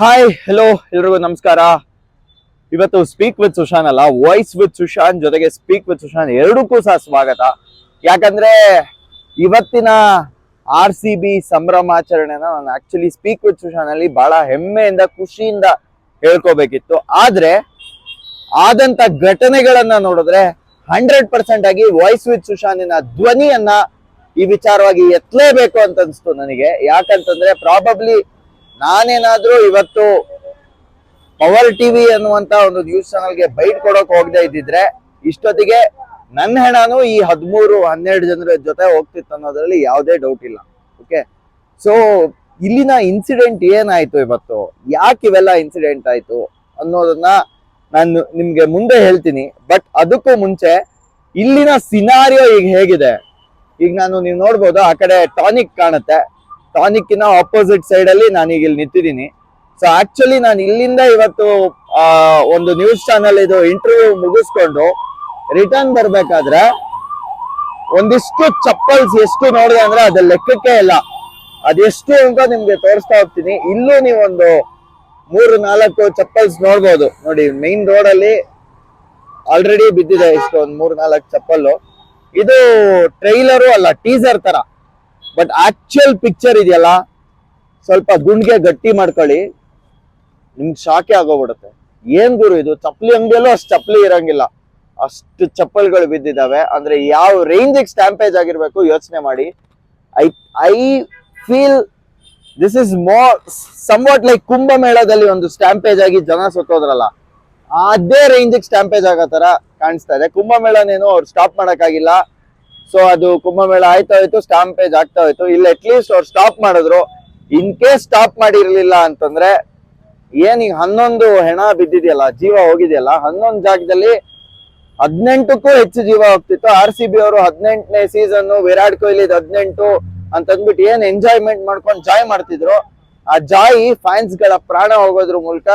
Hi hello ಎಲ್ರಿಗೂ ನಮಸ್ಕಾರ. ಇವತ್ತು ಸ್ಪೀಕ್ ವಿತ್ ಸುಶಾನ್ ಅಲ್ಲ ವಾಯ್ಸ್ ವಿತ್ ಸುಶಾನ್ ಜೊತೆಗೆ ಸ್ಪೀಕ್ ವಿತ್ ಸುಶಾನ್ ಎರಡಕ್ಕೂ ಸಹ ಸ್ವಾಗತ. ಯಾಕಂದ್ರೆ ಇವತ್ತಿನ ಆರ್ ಸಿ ಬಿ ಸಂಭ್ರಮಾಚರಣೆನ ನಾನು ಆಕ್ಚುಲಿ ಸ್ಪೀಕ್ ವಿತ್ ಸುಶಾನ್ ಅಲ್ಲಿ ಬಹಳ ಹೆಮ್ಮೆಯಿಂದ, ಖುಷಿಯಿಂದ ಹೇಳ್ಕೋಬೇಕಿತ್ತು. ಆದ್ರೆ ಆದಂತ ಘಟನೆಗಳನ್ನ ನೋಡಿದ್ರೆ ಹಂಡ್ರೆಡ್ ಪರ್ಸೆಂಟ್ ಆಗಿ ವಾಯ್ಸ್ ವಿತ್ ಸುಶಾನಿನ ಧ್ವನಿಯನ್ನ ಈ ವಿಚಾರವಾಗಿ ಎತ್ತಲೇಬೇಕು ಅಂತ ಅನ್ಸ್ತು ನನಗೆ. ಯಾಕಂತಂದ್ರೆ ಪ್ರಾಬಬ್ಲಿ ನಾನೇನಾದ್ರೂ ಇವತ್ತು ಪವರ್ ಟಿವಿ ಅನ್ನುವಂತ ಒಂದು ನ್ಯೂಸ್ ಚಾನಲ್ಗೆ ಬೈಟ್ ಕೊಡೋಕೆ ಹೋಗದೆ ಇದ್ದಿದ್ರೆ, ಇಷ್ಟೊತ್ತಿಗೆ ನನ್ನ ಹೆಣನು ಈ ಹದಿಮೂರು, ಹನ್ನೆರಡು ಜನರ ಜೊತೆ ಹೋಗ್ತಿತ್ತು ಅನ್ನೋದ್ರಲ್ಲಿ ಯಾವುದೇ ಡೌಟ್ ಇಲ್ಲ. ಓಕೆ ಸೊ ಇಲ್ಲಿನ ಇನ್ಸಿಡೆಂಟ್ ಏನಾಯ್ತು ಇವತ್ತು? ಯಾಕೆ ಇವೆಲ್ಲ ಇನ್ಸಿಡೆಂಟ್ ಆಯ್ತು ಅನ್ನೋದನ್ನ ನಾನು ನಿಮ್ಗೆ ಮುಂದೆ ಹೇಳ್ತೀನಿ. ಬಟ್ ಅದಕ್ಕೂ ಮುಂಚೆ ಇಲ್ಲಿನ ಸಿನಾರಿಯೋ ಈಗ ಹೇಗಿದೆ? ಈಗ ನಾನು ನೀವು ನೋಡ್ಬೋದು, ಆ ಕಡೆ ಟಾನಿಕ್ ಕಾಣುತ್ತೆ. ಟಾನಿಕ್ಕಿನ ಆಪೋಸಿಟ್ ಸೈಡ್ ಅಲ್ಲಿ ನಾನು ಈಗ ಇಲ್ಲಿ ನಿಂತಿದ್ದೀನಿ. ಸೊ ಆಕ್ಚುಲಿ ನಾನು ಇಲ್ಲಿಂದ ಇವತ್ತು ಒಂದು ನ್ಯೂಸ್ ಚಾನಲ್ ಇದು ಇಂಟರ್ವ್ಯೂ ಮುಗಿಸ್ಕೊಂಡು ರಿಟರ್ನ್ ಬರ್ಬೇಕಾದ್ರೆ ಒಂದಿಷ್ಟು ಚಪ್ಪಲ್ಸ್ ಎಷ್ಟು ನೋಡಿದೆ ಅಂದ್ರೆ ಅದ್ರ ಲೆಕ್ಕಕ್ಕೆ ಇಲ್ಲ. ಅದೆಷ್ಟು ಅಂತ ನಿಮ್ಗೆ ತೋರಿಸ್ತಾ ಹೋಗ್ತೀನಿ. ಇಲ್ಲೂ ನೀವೊಂದು ಮೂರು, ನಾಲ್ಕು ಚಪ್ಪಲ್ಸ್ ನೋಡ್ಬೋದು. ನೋಡಿ ಮೇನ್ ರೋಡ್ ಅಲ್ಲಿ ಆಲ್ರೆಡಿ ಬಿದ್ದಿದೆ ಇಷ್ಟು ಒಂದ್ ಮೂರ್, ನಾಲ್ಕು ಚಪ್ಪಲ್ಲು. ಇದು ಟ್ರೈಲರು ಅಲ್ಲ ಟೀಸರ್ ತರ. ಬಟ್ ಆಕ್ಚುಯಲ್ ಪಿಕ್ಚರ್ ಇದೆಯಲ್ಲ, ಸ್ವಲ್ಪ ಗುಂಡ್ಗೆ ಗಟ್ಟಿ ಮಾಡ್ಕೊಳ್ಳಿ. ನಿಮ್ಗೆ ಶಾಕೆ ಆಗೋಗ್ಬಿಡುತ್ತೆ. ಏನ್ ಗುರು ಇದು? ಚಪ್ಪಲಿ ಅಂಗಡಿಯಲ್ಲೂ ಅಷ್ಟು ಚಪ್ಪಲಿ ಇರಂಗಿಲ್ಲ. ಅಷ್ಟು ಚಪ್ಪಲ್ಗಳು ಬಿದ್ದಿದ್ದಾವೆ ಅಂದ್ರೆ ಯಾವ ರೇಂಜಿಗೆ ಸ್ಟ್ಯಾಂಪೇಜ್ ಆಗಿರ್ಬೇಕು ಯೋಚನೆ ಮಾಡಿ. I I feel this is more somewhat like ಕುಂಭಮೇಳದಲ್ಲಿ ಒಂದು ಸ್ಟ್ಯಾಂಪೇಜ್ ಆಗಿ ಜನ ಸುತ್ತೋದ್ರಲ್ಲ. ಅದೇ ರೇಂಜಿಗೆ ಸ್ಟ್ಯಾಂಪೇಜ್ ಆಗೋ ತರ ಕಾಣಿಸ್ತಾ ಇದೆ. ಕುಂಭಮೇಳನೇನು ಅವ್ರು ಸ್ಟಾಪ್ ಮಾಡಕ್ಕಾಗಿಲ್ಲ. ಸೊ ಅದು ಕುಂಭಮೇಳ ಆಯ್ತಾ ಹೋಯ್ತು ಸ್ಟಾಂಪೇಜ್ ಆಗ್ತಾ ಹೋಯ್ತು. ಇಲ್ಲಿ ಅಟ್ ಲೀಸ್ಟ್ ಅವ್ರು ಸ್ಟಾಪ್ ಮಾಡಿದ್ರು. ಇನ್ ಕೇಸ್ ಸ್ಟಾಪ್ ಮಾಡಿರ್ಲಿಲ್ಲ ಅಂತಂದ್ರೆ, ಏನ್ ಈಗ ಹನ್ನೊಂದು ಹೆಣ ಬಿದ್ದಿದೆಯಲ್ಲ, ಜೀವ ಹೋಗಿದೆಯಲ್ಲ, ಹನ್ನೊಂದು ಜಾಗದಲ್ಲಿ ಹದಿನೆಂಟಕ್ಕೂ ಹೆಚ್ಚು ಜೀವ ಹೋಗ್ತಿತ್ತು. ಆರ್ ಸಿ ಬಿ ಅವರು ಹದಿನೆಂಟನೇ ಸೀಸನ್ ವಿರಾಟ್ ಕೊಹ್ಲಿ ಹದಿನೆಂಟು ಅಂತಂದ್ಬಿಟ್ಟು ಏನ್ ಎಂಜಾಯ್ಮೆಂಟ್ ಮಾಡ್ಕೊಂಡು ಜಾಯ್ ಮಾಡ್ತಿದ್ರು. ಆ ಜಾಯ್ ಫ್ಯಾನ್ಸ್ಗಳ ಪ್ರಾಣ ಹೋಗೋದ್ರ ಮೂಲಕ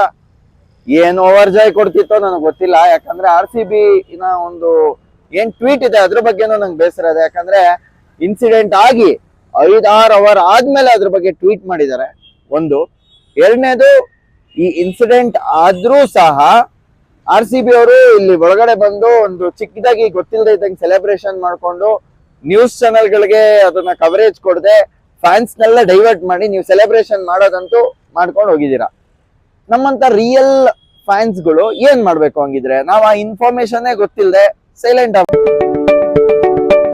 ಏನ್ ಓವರ್ ಜಾಯ್ ಕೊಡ್ತಿತ್ತೋ ನನಗೆ ಗೊತ್ತಿಲ್ಲ. ಯಾಕಂದ್ರೆ ಆರ್ ಸಿ ಬಿ ಇನ್ನ ಒಂದು ಏನ್ ಟ್ವೀಟ್ ಇದೆ ಅದ್ರ ಬಗ್ಗೆನೂ ನಂಗೆ ಬೇಸರ ಇದೆ. ಯಾಕಂದ್ರೆ ಇನ್ಸಿಡೆಂಟ್ ಆಗಿ ಐದಾರು ಅವರ್ ಆದ್ಮೇಲೆ ಅದ್ರ ಬಗ್ಗೆ ಟ್ವೀಟ್ ಮಾಡಿದ್ದಾರೆ. ಒಂದು, ಎರಡನೇದು, ಈ ಇನ್ಸಿಡೆಂಟ್ ಆದ್ರೂ ಸಹ ಆರ್ ಸಿ ಬಿ ಅವರು ಇಲ್ಲಿ ಒಳಗಡೆ ಬಂದು ಒಂದು ಚಿಕ್ಕದಾಗಿ ಗೊತ್ತಿಲ್ಲದೆ ಇದ್ದಂಗೆ ಸೆಲೆಬ್ರೇಷನ್ ಮಾಡ್ಕೊಂಡು ನ್ಯೂಸ್ ಚಾನೆಲ್ಗಳಿಗೆ ಅದನ್ನ ಕವರೇಜ್ ಕೊಡದೆ ಫ್ಯಾನ್ಸ್ನೆಲ್ಲ ಡೈವರ್ಟ್ ಮಾಡಿ ನೀವು ಸೆಲೆಬ್ರೇಷನ್ ಮಾಡೋದಂತೂ ಮಾಡ್ಕೊಂಡು ಹೋಗಿದ್ದೀರಾ. ನಮ್ಮಂತ ರಿಯಲ್ ಫ್ಯಾನ್ಸ್ಗಳು ಏನ್ ಮಾಡ್ಬೇಕು ಹಂಗಿದ್ರೆ? ನಾವು ಆ ಇನ್ಫಾರ್ಮೇಶನ್ ಗೊತ್ತಿಲ್ಲದೆ ಸೈಲೆಂಟ್ ಆಗ